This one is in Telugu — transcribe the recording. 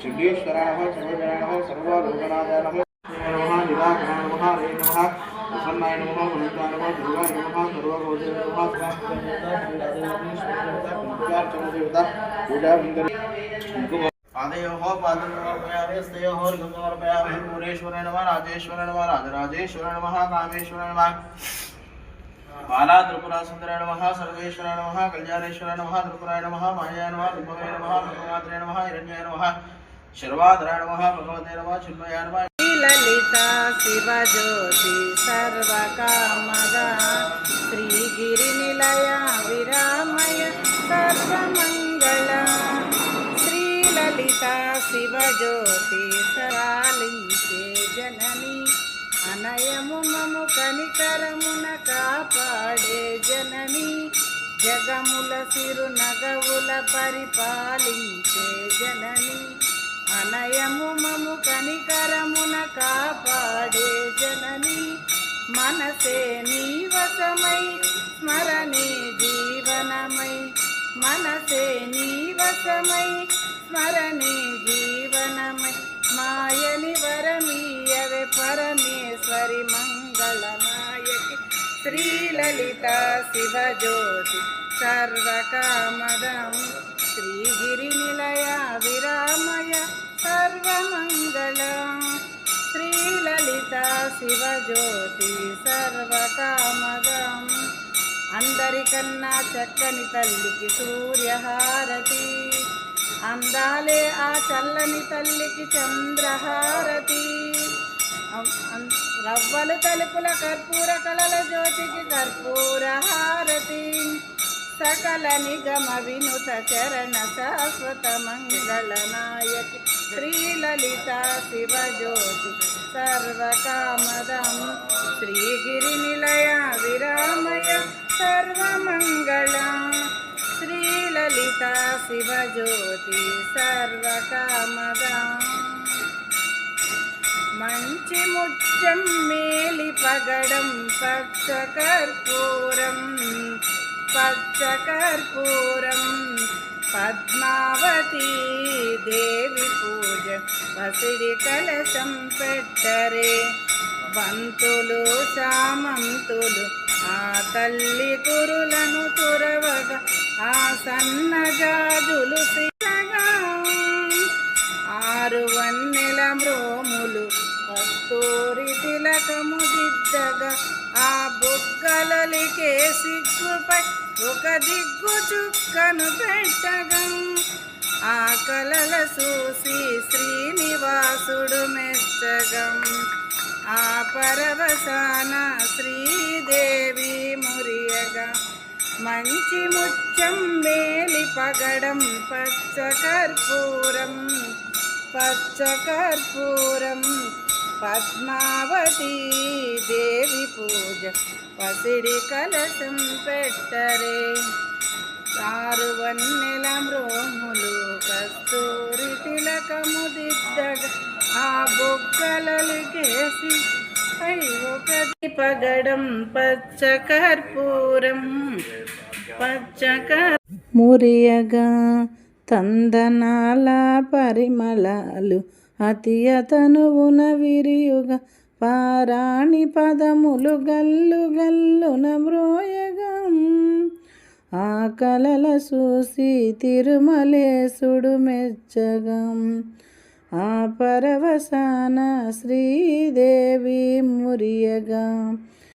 सिद्धेश्वरा वस्यः सर्वलोकनाथ नमः नमः निराकरण नमः रे नमः ప్రసన్నాయ నమ వనితా నమ దుర్గా నమ సర్వగౌరీ నమ పూజా పాదయోహో పాదయోహోర్గమర్పయామి భూరేశ్వర నమ రాజేశ్వర నమ రాజరాజేశ్వర నమ కామేశ్వర నమ బాలా త్రిపురా సుందర నమ సర్వేశ్వర నమ కళ్యాణేశ్వర నమ త్రిపురాయ నమ మాయా నమ త్రిపురాయ నమ త్రిపురాత్రే నమ హిరణ్యాయ నమ శర్వాధరాయ నమ భగవతే నమ చిన్మయాయ నమ శివజ్యోతి సర్వకామద శ్రీగిరి నిలయ విరామయ సర్వమంగళ. శ్రీలలిత శివజ్యోతి సరాలించే జనని. అనయము మము కనికరమున కాపాడే జనని. జగముల సిరు నగవుల పరిపాలించే జనని. అనయము మము కనికరమున కాపాడే జనని మనసే నీవసమై స్మరణే జీవనమై. మనసే నీవసమై స్మరణే జీవనమై. మాయని వరమీయవే పరమేశ్వరి మంగళమాయకి. శ్రీలలిత శివజ్యోతి సర్వకామదం శివజ్యోతి సర్వకామదం అందరికన్నా చక్కని తల్లికి సూర్యహారతి. అందాలే ఆ చల్లని తల్లికి చంద్రహారతి. అం- రవ్వలు తలుపుల కర్పూర కళల జ్యోతికి కర్పూర హారతి సకల నిగమ వినుత చరణ శాశ్వత మంగళ నాయకి శ్రీలలిత శివజ్యోతి సర్వకామదం శ్రీగిరి నిలయ విరామయ సర్వమంగళ శ్రీలలిత శివజ్యోతి సర్వకామదం మంచి ముచ్చం మేలి పగడం పచ్చ కర్పూరం పచ్చకర్పూరం పద్మావతీ పద్మావతి దేవి పూజ పసిడి కలశం పెట్టరే. పంతులు చామంతులు ఆ తల్లి కురులను తురవగా ఆ సన్నజాజులు సిగగా ఆరు వన్నెల మ్రోములు కస్తూరి తిలకము దిద్దగా సిగ్గుపై ఒక దిగ్గు చుక్కను పెట్టగా. ఆ కలల చూసి శ్రీనివాసుడు మెచ్చగం. ఆ పరవసాన శ్రీదేవి మురియగా. మంచి ముచ్చం మేలి పగడం పచ్చ కర్పూరం పచ్చ కర్పూరం పద్మావతి దేవి పూజ పసిడి కలశం పెట్టరే. ఆరు వన్నెల మ్రోములు కస్తూరి తిలకము దిద్దగ ఆ బొగ్గలలికేసి పై ఒకటి పగడం పచ్చ కర్పూరం పచ్చ మురియగా తందనాల పరిమళాలు అతియతనువున విరియుగ పారాణి పదములు గల్లు గల్లున మ్రోయగం. ఆ కలల చూసి తిరుమలేశుడు మెచ్చగం. ఆ పరవసాన శ్రీదేవి మురియగా.